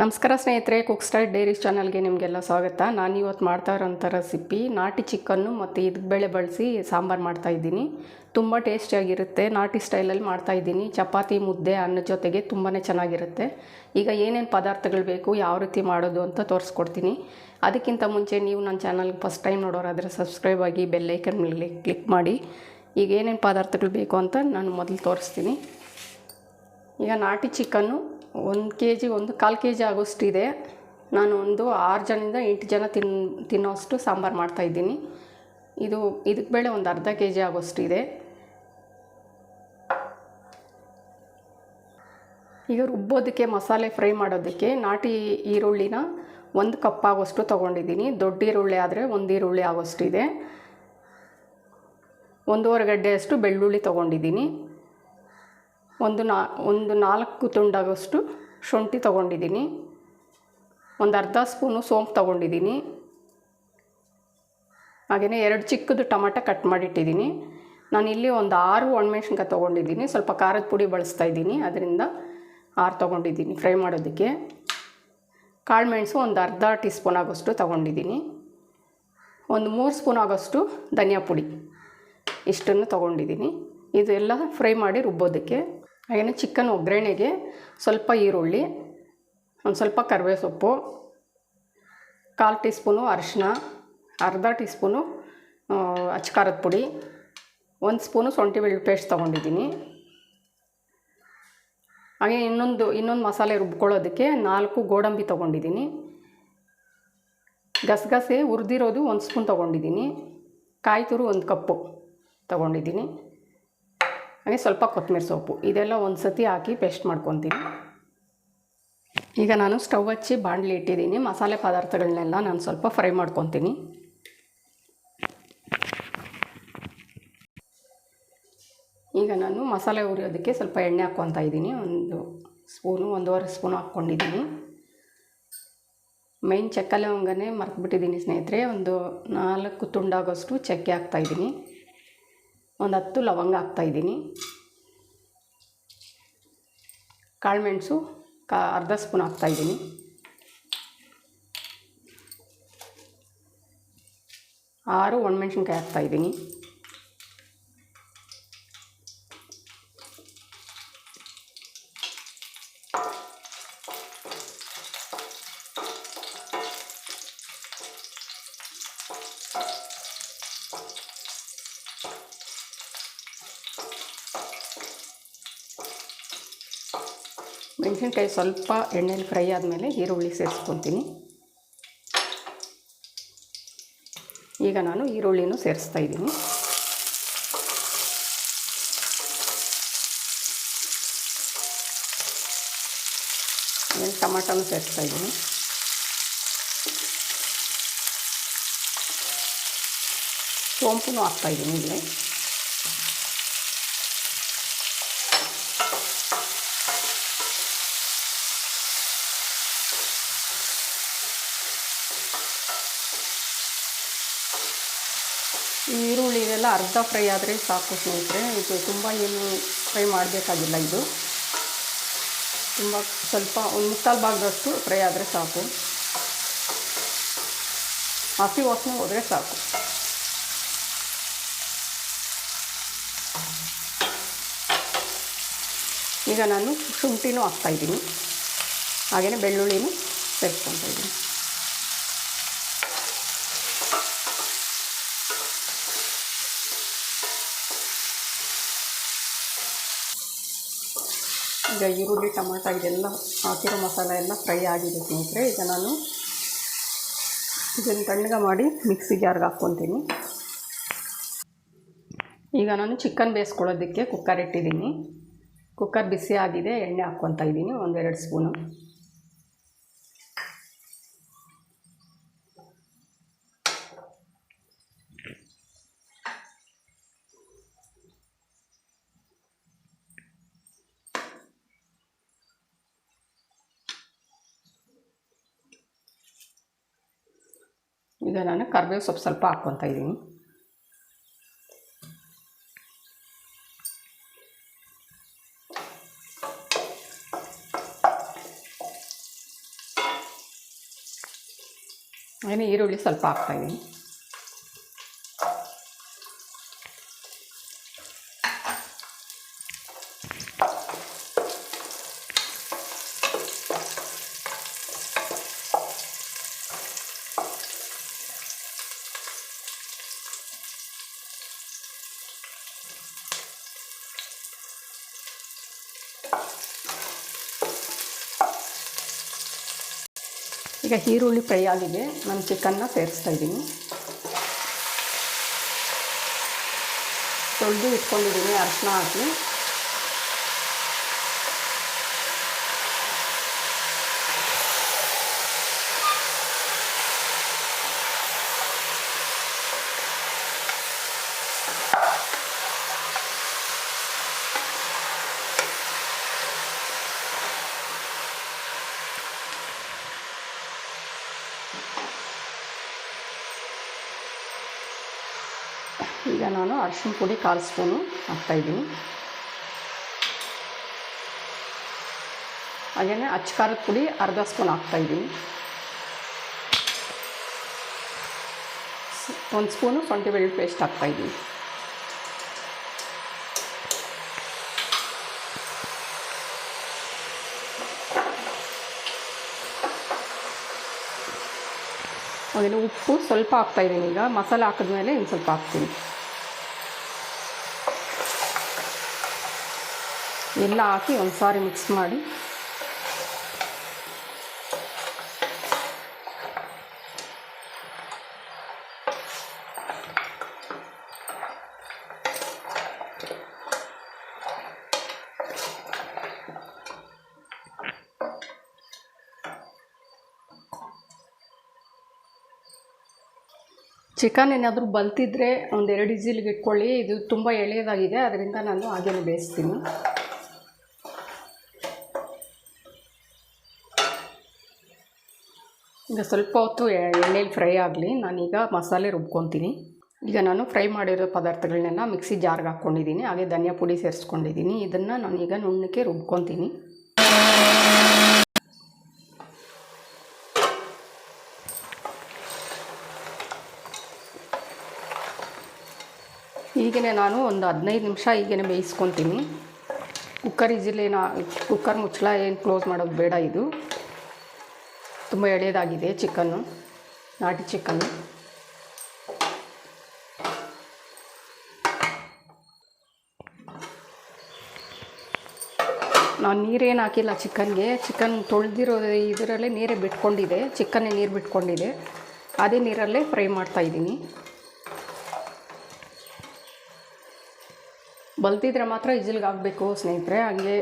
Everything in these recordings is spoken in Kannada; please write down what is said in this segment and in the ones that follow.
ನಮಸ್ಕಾರ ಸ್ನೇಹಿತರೆ ಕುಕ್ ಸ್ಟೈಲ್ ಡೈರಿ ಚಾನಲ್ಗೆ ನಿಮಗೆಲ್ಲ ಸ್ವಾಗತ. ನಾನು ಇವತ್ತು ಮಾಡ್ತಾ ಇರೋಂಥ ರೆಸಿಪಿ ನಾಟಿ ಚಿಕನ್ನು ಮತ್ತು ಇದು ಬೇಳೆ ಬಳಸಿ ಸಾಂಬಾರು ಮಾಡ್ತಾಯಿದ್ದೀನಿ ತುಂಬ ಟೇಸ್ಟಿಯಾಗಿರುತ್ತೆ ನಾಟಿ ಸ್ಟೈಲಲ್ಲಿ ಮಾಡ್ತಾ ಇದ್ದೀನಿ. ಚಪಾತಿ, ಮುದ್ದೆ, ಅನ್ನ ಜೊತೆಗೆ ತುಂಬಾ ಚೆನ್ನಾಗಿರುತ್ತೆ. ಈಗ ಏನೇನು ಪದಾರ್ಥಗಳು ಬೇಕು, ಯಾವ ರೀತಿ ಮಾಡೋದು ಅಂತ ತೋರಿಸ್ಕೊಡ್ತೀನಿ. ಅದಕ್ಕಿಂತ ಮುಂಚೆ ನೀವು ನನ್ನ ಚಾನಲ್ಗೆ ಫಸ್ಟ್ ಟೈಮ್ ನೋಡೋರಾದರೆ ಸಬ್ಸ್ಕ್ರೈಬ್ ಆಗಿ ಬೆಲ್ಲೈಕನ್ ಮೇಲೆ ಕ್ಲಿಕ್ ಮಾಡಿ. ಈಗ ಏನೇನು ಪದಾರ್ಥಗಳು ಬೇಕು ಅಂತ ನಾನು ಮೊದಲು ತೋರಿಸ್ತೀನಿ. ಈಗ ನಾಟಿ ಚಿಕನ್ನು ಒಂದು ಕೆ ಜಿ ಒಂದು ಕಾಲು ಕೆ ಜಿ ಆಗೋಷ್ಟಿದೆ. ನಾನು ಒಂದು ಆರು ಜನದಿಂದ ಎಂಟು ಜನ ತಿನ್, ತಿನ್ನೋಷ್ಟು ಸಾಂಬಾರು ಮಾಡ್ತಾಯಿದ್ದೀನಿ ಇದು, ಇದಕ್ಕೆ ಬೇಳೆ ಒಂದು ಅರ್ಧ ಕೆ ಜಿ ಆಗೋಷ್ಟಿದೆ. ಈಗ ರುಬ್ಬೋದಕ್ಕೆ, ಮಸಾಲೆ ಫ್ರೈ ಮಾಡೋದಕ್ಕೆ ನಾಟಿ ಈರುಳ್ಳಿನ ಒಂದು ಕಪ್ ಆಗೋಷ್ಟು ತೊಗೊಂಡಿದ್ದೀನಿ. ದೊಡ್ಡ ಈರುಳ್ಳಿ ಆದರೆ ಒಂದು ಈರುಳ್ಳಿ ಆಗೋಷ್ಟಿದೆ. ಒಂದೂವರೆ ಗಡ್ಡೆಯಷ್ಟು ಬೆಳ್ಳುಳ್ಳಿ ತೊಗೊಂಡಿದ್ದೀನಿ. ಒಂದು ನಾ, ಒಂದು ನಾಲ್ಕು ತುಂಡಾಗೋಷ್ಟು ಶುಂಠಿ ತೊಗೊಂಡಿದ್ದೀನಿ. ಒಂದು ಅರ್ಧ ಸ್ಪೂನು ಸೋಂಪು ತೊಗೊಂಡಿದ್ದೀನಿ. ಹಾಗೆಯೇ ಎರಡು ಚಿಕ್ಕದು ಟೊಮಾಟೊ ಕಟ್ ಮಾಡಿಟ್ಟಿದ್ದೀನಿ. ಇಲ್ಲಿ ಒಂದು ಆರು ಒಣಮೆಣ್ಸಿನ್ಕಾಯಿ ತೊಗೊಂಡಿದ್ದೀನಿ. ಸ್ವಲ್ಪ ಖಾರದ ಪುಡಿ ಬಳಸ್ತಾ ಇದ್ದೀನಿ. ಅದರಿಂದ ಆರು ತೊಗೊಂಡಿದ್ದೀನಿ ಫ್ರೈ ಮಾಡೋದಕ್ಕೆ. ಕಾಳು ಮೆಣಸು ಒಂದು ಅರ್ಧ ಟೀ ಸ್ಪೂನ್ ಆಗೋಷ್ಟು ತೊಗೊಂಡಿದ್ದೀನಿ. ಒಂದು ಮೂರು ಸ್ಪೂನ್ ಆಗೋಷ್ಟು ಧನಿಯಾ ಪುಡಿ ಇಷ್ಟನ್ನು ತೊಗೊಂಡಿದ್ದೀನಿ. ಇದೆಲ್ಲ ಫ್ರೈ ಮಾಡಿ ರುಬ್ಬೋದಕ್ಕೆ. ಹಾಗೆಯೇ ಚಿಕನ್ ಒಗ್ಗರಣೆಗೆ ಸ್ವಲ್ಪ ಈರುಳ್ಳಿ, ಒಂದು ಸ್ವಲ್ಪ ಕರಿಬೇವು ಸೊಪ್ಪು ಕಾಲು ಟೀ ಸ್ಪೂನು ಅರಿಶಿನ ಅರ್ಧ ಟೀ ಸ್ಪೂನು ಅಚ್ಕಾರದ ಪುಡಿ, ಒಂದು ಸ್ಪೂನು ಶುಂಠಿ ಬೆಳ್ಳುಳ್ಳಿ ಪೇಸ್ಟ್ ತೊಗೊಂಡಿದ್ದೀನಿ. ಹಾಗೆ ಇನ್ನೊಂದು ಇನ್ನೊಂದು ಮಸಾಲೆ ರುಬ್ಕೊಳ್ಳೋದಕ್ಕೆ ನಾಲ್ಕು ಗೋಡಂಬಿ ತೊಗೊಂಡಿದ್ದೀನಿ. ಗಸಗಸೆ ಹುರಿದಿರೋದು ಒಂದು ಸ್ಪೂನ್ ತೊಗೊಂಡಿದ್ದೀನಿ. ಕಾಯಿ ತುರು ಒಂದು ಕಪ್ಪು ತೊಗೊಂಡಿದ್ದೀನಿ. ಹಾಗೆ ಸ್ವಲ್ಪ ಕೊತ್ತಂಬರಿ ಸೊಪ್ಪು ಇದೆಲ್ಲ ಒಂದು ಸತಿ ಹಾಕಿ ಪೇಸ್ಟ್ ಮಾಡ್ಕೊತೀನಿ. ಈಗ ನಾನು ಸ್ಟವ್ ಹಚ್ಚಿ ಬಾಣಲಿ ಇಟ್ಟಿದ್ದೀನಿ. ಮಸಾಲೆ ಪದಾರ್ಥಗಳನ್ನೆಲ್ಲ ನಾನು ಸ್ವಲ್ಪ ಫ್ರೈ ಮಾಡ್ಕೊತೀನಿ. ಈಗ ನಾನು ಮಸಾಲೆ ಉರಿಯೋದಕ್ಕೆ ಸ್ವಲ್ಪ ಎಣ್ಣೆ ಹಾಕ್ಕೊತಾ ಇದ್ದೀನಿ. ಒಂದು ಸ್ಪೂನು, ಒಂದೂವರೆ ಸ್ಪೂನು ಹಾಕ್ಕೊಂಡಿದ್ದೀನಿ. ಮೈನ್ ಚಕ್ಕೆ ಲವಂಗನೇ ಮರ್ತುಬಿಟ್ಟಿದ್ದೀನಿ ಸ್ನೇಹಿತರೆ. ಒಂದು ನಾಲ್ಕು ತುಂಡಾಗೋಷ್ಟು ಚಕ್ಕೆ ಹಾಕ್ತಾಯಿದ್ದೀನಿ ಒಂದು ಹತ್ತು ಲವಂಗ ಹಾಕ್ತಾಯಿದ್ದೀನಿ ಕಾಳುಮೆಣಸು ಕಾ ಅರ್ಧ ಸ್ಪೂನ್ ಹಾಕ್ತಾಯಿದ್ದೀನಿ ಆರು ಒಣಮೆಣ್ಸಿನ್ಕಾಯಿ ಹಾಕ್ತಾಯಿದ್ದೀನಿ ಮೆಣಸಿನ್ಕಾಯಿ ಸ್ವಲ್ಪ ಎಣ್ಣೆಲಿ ಫ್ರೈ ಆದಮೇಲೆ ಈರುಳ್ಳಿ ಸೇರಿಸ್ಕೊತೀನಿ ಈಗ ನಾನು ಈರುಳ್ಳಿನೂ ಸೇರಿಸ್ತಾ ಇದ್ದೀನಿ. ಟಮಾಟನೂ ಸೇರಿಸ್ತಾ ಇದ್ದೀನಿ. ಸೋಂಪು ಹಾಕ್ತಾಯಿದ್ದೀನಿ ಇಲ್ಲೇ ಈ ಈರುಳ್ಳಿ ಇದೆಲ್ಲ ಅರ್ಧ ಫ್ರೈ ಆದರೆ ಸಾಕು ಸ್ನೇಹಿತರೆ. ಇದು ತುಂಬ ಏನು ಫ್ರೈ ಮಾಡಬೇಕಾಗಿಲ್ಲ ಇದು. ತುಂಬ ಸ್ವಲ್ಪ ಒಂದು ಮುಕ್ಕಾಲು ಭಾಗದಷ್ಟು ಫ್ರೈ ಆದರೆ ಸಾಕು. ಹಸಿ ವಾಸನೆ ಹೋದರೆ ಸಾಕು. ಈಗ ನಾನು ಶುಂಠಿನೂ ಹಾಕ್ತಾಯಿದ್ದೀನಿ ಹಾಗೆಯೇ ಬೆಳ್ಳುಳ್ಳಿನೂ ಸೇರಿಸ್ಕೊತಾ ಇದ್ದೀನಿ. ಈಗ ಈರುಳ್ಳಿ ಟೊಮೊಟೊ ಇದೆಲ್ಲ, ಹಾಕಿರೋ ಮಸಾಲೆ ಎಲ್ಲ ಫ್ರೈ ಆಗಿದೆ ಸ್ನೇಹಿತರೆ. ಈಗ ನಾನು ಇದನ್ನು ತಣ್ಣಗೆ ಮಾಡಿ ಮಿಕ್ಸಿ ಜಾರ್ಗೆ ಹಾಕ್ಕೊತೀನಿ. ಈಗ ನಾನು ಚಿಕನ್ ಬೇಯಿಸ್ಕೊಳ್ಳೋದಕ್ಕೆ ಕುಕ್ಕರ್ ಇಟ್ಟಿದ್ದೀನಿ. ಕುಕ್ಕರ್ ಬಿಸಿ ಆಗಿದೆ, ಎಣ್ಣೆ ಹಾಕ್ಕೊತಾ ಇದ್ದೀನಿ, ಒಂದೆರಡು ಸ್ಪೂನು ಈಗ ನಾನು ಕರ್ಬೇವು ಸೊಪ್ಪು ಸ್ವಲ್ಪ ಹಾಕ್ಕೊತಾ ಇದ್ದೀನಿ ಏನು ಈರುಳ್ಳಿ ಸ್ವಲ್ಪ ಹಾಕ್ತಾಯಿದ್ದೀನಿ ಈಗ ಈರುಳ್ಳಿ ಫ್ರೈ ಆಗಿದೆ. ನಾನು ಚಿಕನ್ನ ಸೇರಿಸ್ತಾ ಇದ್ದೀನಿ. ತೊಳೆದು ಇಟ್ಕೊಂಡಿದ್ದೀನಿ ಅರಿಶಿನ ಹಾಕಿ. ಈಗ ನಾನು ಅರಿಶಿನ ಪುಡಿ ಕಾಲು ಸ್ಪೂನು ಹಾಕ್ತಾಯಿದ್ದೀನಿ ಹಾಗೆಯೇ ಅಚ್ಚ ಖಾರದ ಪುಡಿ ಅರ್ಧ ಸ್ಪೂನ್ ಹಾಕ್ತಾಯಿದ್ದೀನಿ ಒಂದು ಸ್ಪೂನು ಶುಂಠಿ ಬೆಳ್ಳುಳ್ಳಿ ಪೇಸ್ಟ್ ಹಾಕ್ತಾಯಿದ್ದೀನಿ ಹಾಗೆಯೇ ಉಪ್ಪು ಸ್ವಲ್ಪ ಹಾಕ್ತಾಯಿದ್ದೀನಿ ಈಗ. ಮಸಾಲೆ ಹಾಕಿದ್ಮೇಲೆ ಇನ್ನು ಸ್ವಲ್ಪ ಹಾಕ್ತೀನಿ. ಎಲ್ಲ ಹಾಕಿ ಒಂದು ಸಾರಿ ಮಿಕ್ಸ್ ಮಾಡಿ. ಚಿಕನ್ ಏನಾದರೂ ಬಲ್ತಿದ್ರೆ ಒಂದೆರಡು ಇಜಿಲ್ಗೆ ಇಟ್ಕೊಳ್ಳಿ ಇದು ತುಂಬ ಎಳೆಯದಾಗಿದೆ, ಅದರಿಂದ ನಾನು ಹಾಗೇನೆ ಬೇಯಿಸ್ತೀನಿ. ಈಗ ಸ್ವಲ್ಪ ಹೊತ್ತು ಎಣ್ಣೆಲಿ ಫ್ರೈ ಆಗಲಿ, ನಾನೀಗ ಮಸಾಲೆ ರುಬ್ಕೊತೀನಿ. ಈಗ ನಾನು ಫ್ರೈ ಮಾಡಿರೋ ಪದಾರ್ಥಗಳನ್ನೆಲ್ಲ ಮಿಕ್ಸಿ ಜಾರ್ಗೆ ಹಾಕ್ಕೊಂಡಿದ್ದೀನಿ ಹಾಗೆ ಧನಿಯಾ ಪುಡಿ ಸೇರಿಸ್ಕೊಂಡಿದ್ದೀನಿ ಇದನ್ನು ನಾನೀಗ ನುಣ್ಣಕ್ಕೆ ರುಬ್ಕೊತೀನಿ. ಹೀಗೇ ನಾನು ಒಂದು ಹದಿನೈದು ನಿಮಿಷ ಹೀಗೇ ಬೇಯಿಸ್ಕೊತೀನಿ. ಕುಕ್ಕರ್ ಇಜಿಲೇನ ಕುಕ್ಕರ್ ಮುಚ್ಚಳ, ಏನು ಕ್ಲೋಸ್ ಮಾಡೋದು ಬೇಡ ಇದು. ತುಂಬ ಎಳೆಯದಾಗಿದೆ ಚಿಕನ್ನು, ನಾಟಿ ಚಿಕನ್ನು. ನಾನು ನೀರೇನು ಹಾಕಿಲ್ಲ ಚಿಕನ್ಗೆ. ಚಿಕನ್ ತೊಳೆದಿರೋ ಇದರಲ್ಲೇ ನೀರೇ ಬಿಟ್ಕೊಂಡಿದೆ. ಚಿಕನ್ನೇ ನೀರು ಬಿಟ್ಕೊಂಡಿದೆ. ಅದೇ ನೀರಲ್ಲೇ ಫ್ರೈ ಮಾಡ್ತಾಯಿದ್ದೀನಿ ಬಲ್ತಿದ್ರೆ ಮಾತ್ರ ಇಜಿಲ್ಗೆ ಆಗಬೇಕು ಸ್ನೇಹಿತರೆ. ಹಾಗೆ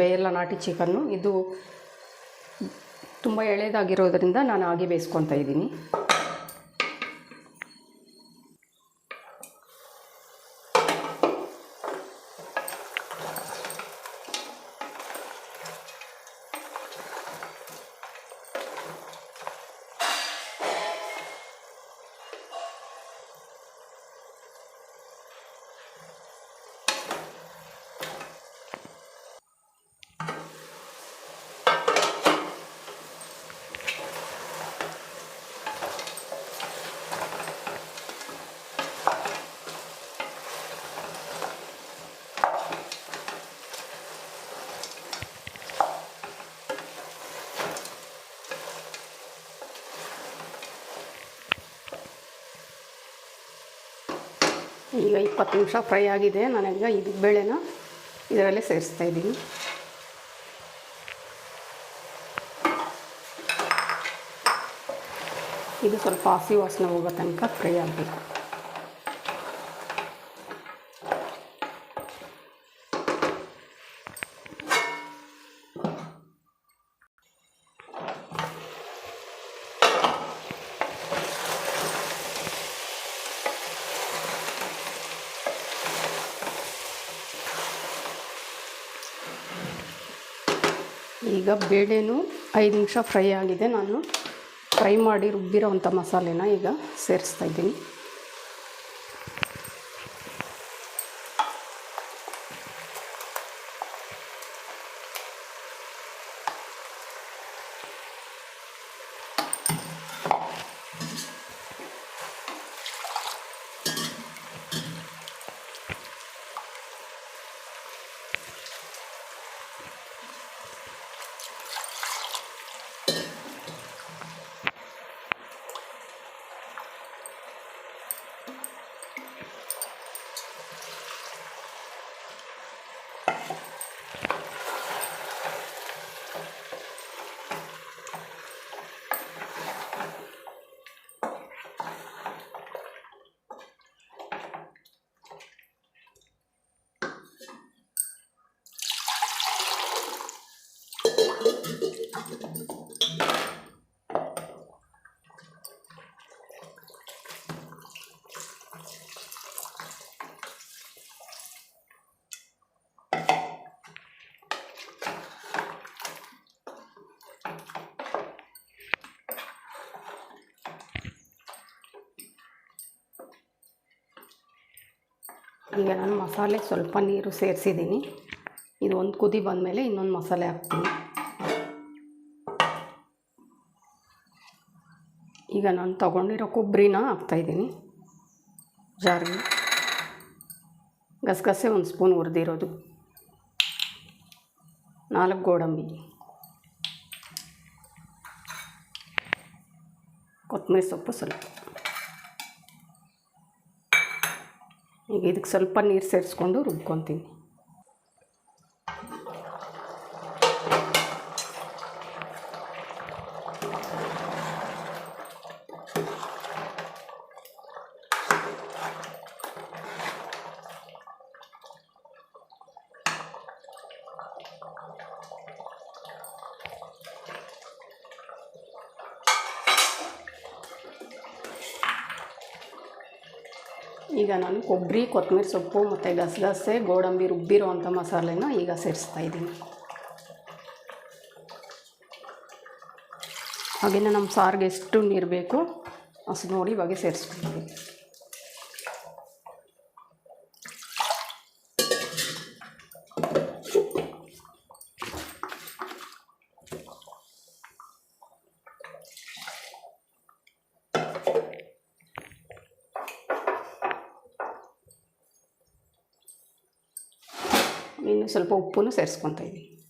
ಬೇಯಲ್ಲ ನಾಟಿ ಚಿಕನ್ನು. ಇದು ತುಂಬ ಎಳೆದಾಗಿರೋದ್ರಿಂದ ನಾನು ಹಾಗೆ ಬೇಯಿಸ್ಕೊತಾ ಇದ್ದೀನಿ. ಈಗ ಇಪ್ಪತ್ತು ನಿಮಿಷ ಫ್ರೈ ಆಗಿದೆ. ನಾನೀಗ ಇದು ಬೇಳೆನ ಇದರಲ್ಲೇ ಸೇರಿಸ್ತಾ ಇದ್ದೀನಿ. ಇದು ಸ್ವಲ್ಪ ಹಸಿ ವಾಸನೆ ಹೋಗೋ ತನಕ ಫ್ರೈ ಆಗಬೇಕು. ಈಗ ಬೇಳೆನೂ ಐದು ನಿಮಿಷ ಫ್ರೈ ಆಗಿದೆ. ನಾನು ಫ್ರೈ ಮಾಡಿ ರುಬ್ಬಿರೋವಂಥ ಮಸಾಲೆನ ಈಗ ಸೇರಿಸ್ತಾ ಇದ್ದೀನಿ. ಈಗ ನಾನು ಮಸಾಲೆ ಸ್ವಲ್ಪ ನೀರು ಸೇರಿಸಿದ್ದೀನಿ. ಇದು ಒಂದು ಕುದಿ ಬಂದಮೇಲೆ ಇನ್ನೊಂದು ಮಸಾಲೆ ಹಾಕ್ತೀನಿ. ಈಗ ನಾನು ತೊಗೊಂಡಿರೋ ಕೊಬ್ಬರಿನ ಹಾಕ್ತಾಯಿದ್ದೀನಿ ಜಾರಿಗೆ. ಗಸಗಸೆ ಒಂದು ಸ್ಪೂನ್ ಹುರಿದಿರೋದು. ನಾಲ್ಕು ಗೋಡಂಬಿ. ಕೊತ್ತಂಬರಿ ಸೊಪ್ಪು ಸ್ವಲ್ಪ. ಈಗ ಇದಕ್ಕೆ ಸ್ವಲ್ಪ ನೀರು ಸೇರಿಸ್ಕೊಂಡು ರುಬ್ಕೊತೀನಿ. ಈಗ ನಾನು ಕೊಬ್ಬರಿ, ಕೊತ್ತಂಬರಿ ಸೊಪ್ಪು ಮತ್ತು ಗಸಗಸೆ ಗೋಡಂಬಿ, ರುಬ್ಬಿರೋ ಅಂಥ ಮಸಾಲೆನ ಈಗ ಸೇರಿಸ್ತಾ ಇದ್ದೀನಿ. ಹಾಗೆಯೇ ನಮ್ಮ ಸಾರಿಗೆ ಎಷ್ಟು ನೀರು ಬೇಕು, ಅಷ್ಟು ನೋಡಿ ಇವಾಗೆ ಸೇರಿಸ್ಕೊಳ್ತೀವಿ ಇನ್ನು ಸ್ವಲ್ಪ ಉಪ್ಪನ್ನು ಸೇರಿಸ್ಕೊತಾ ಇದ್ದೀನಿ.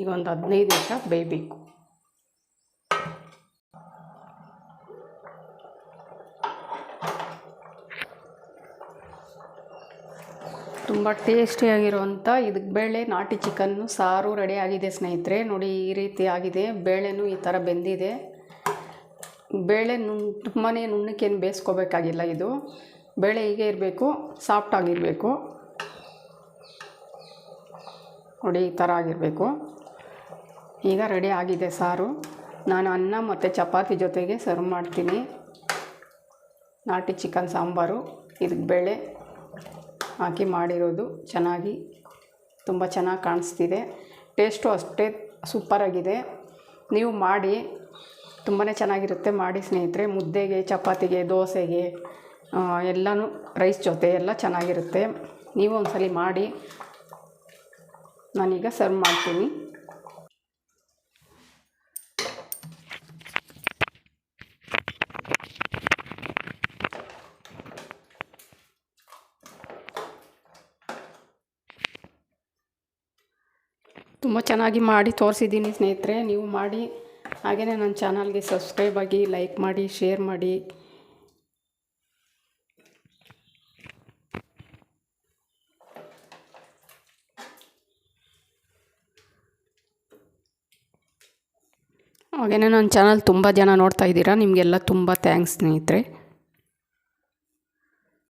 ಈಗ ಒಂದು ಹದಿನೈದು ನಿಮಿಷ ಬೇಯಬೇಕು. ತುಂಬ ಟೇಸ್ಟಿಯಾಗಿರುವಂಥ ಇದಕ್ಕೆ ಬೇಳೆ, ನಾಟಿ ಚಿಕನ್ನು ಸಾರು ರೆಡಿ ಆಗಿದೆ ಸ್ನೇಹಿತರೆ. ನೋಡಿ ಈ ರೀತಿ ಆಗಿದೆ. ಬೇಳೆನೂ ಈ ಥರ ಬೆಂದಿದೆ. ಬೇಳೆ ನುಣ್ ತುಂಬಾ ನುಣ್ಣಕ್ಕೇನು ಬೇಯಿಸ್ಕೋಬೇಕಾಗಿಲ್ಲ ಇದು. ಬೇಳೆ ಹೀಗೆ ಇರಬೇಕು ಸಾಫ್ಟಾಗಿರಬೇಕು ನೋಡಿ ಈ ಥರ ಆಗಿರಬೇಕು. ಈಗ ರೆಡಿ ಆಗಿದೆ ಸಾರು. ನಾನು ಅನ್ನ ಮತ್ತು ಚಪಾತಿ ಜೊತೆಗೆ ಸರ್ವ್ ಮಾಡ್ತೀನಿ. ನಾಟಿ ಚಿಕನ್ ಸಾಂಬಾರು ಇದಕ್ಕೆ ಬೇಳೆ ಹಾಕಿ ಮಾಡಿರೋದು. ಚೆನ್ನಾಗಿ ತುಂಬ ಚೆನ್ನಾಗಿ ಕಾಣಿಸ್ತಿದೆ. ಟೇಸ್ಟು ಅಷ್ಟೇ ಸೂಪರಾಗಿದೆ ನೀವು ಮಾಡಿ ತುಂಬಾ ಚೆನ್ನಾಗಿರುತ್ತೆ ಮಾಡಿ ಸ್ನೇಹಿತರೆ. ಮುದ್ದೆಗೆ, ಚಪಾತಿಗೆ, ದೋಸೆಗೆ ಎಲ್ಲನೂ ರೈಸ್ ಜೊತೆ ಎಲ್ಲ ಚೆನ್ನಾಗಿರುತ್ತೆ. ನೀವು ಒಂದ್ಸಲಿ ಮಾಡಿ, ನಾನೀಗ ಸರ್ವ್ ಮಾಡ್ತೀನಿ. ತುಂಬ ಚೆನ್ನಾಗಿ ಮಾಡಿ ತೋರಿಸಿದ್ದೀನಿ ಸ್ನೇಹಿತರೆ. ನೀವು ಮಾಡಿ ಹಾಗೆಯೇ ನನ್ನ ಚಾನಲ್ಗೆ ಸಬ್ಸ್ಕ್ರೈಬ್ ಆಗಿ ಲೈಕ್ ಮಾಡಿ, ಶೇರ್ ಮಾಡಿ. ಹಾಗೆಯೇ ನನ್ನ ಚಾನಲ್ ತುಂಬ ಜನ ನೋಡ್ತಾ ಇದ್ದೀರಾ, ನಿಮಗೆಲ್ಲ ತುಂಬ ಥ್ಯಾಂಕ್ಸ್ ಸ್ನೇಹಿತರೆ.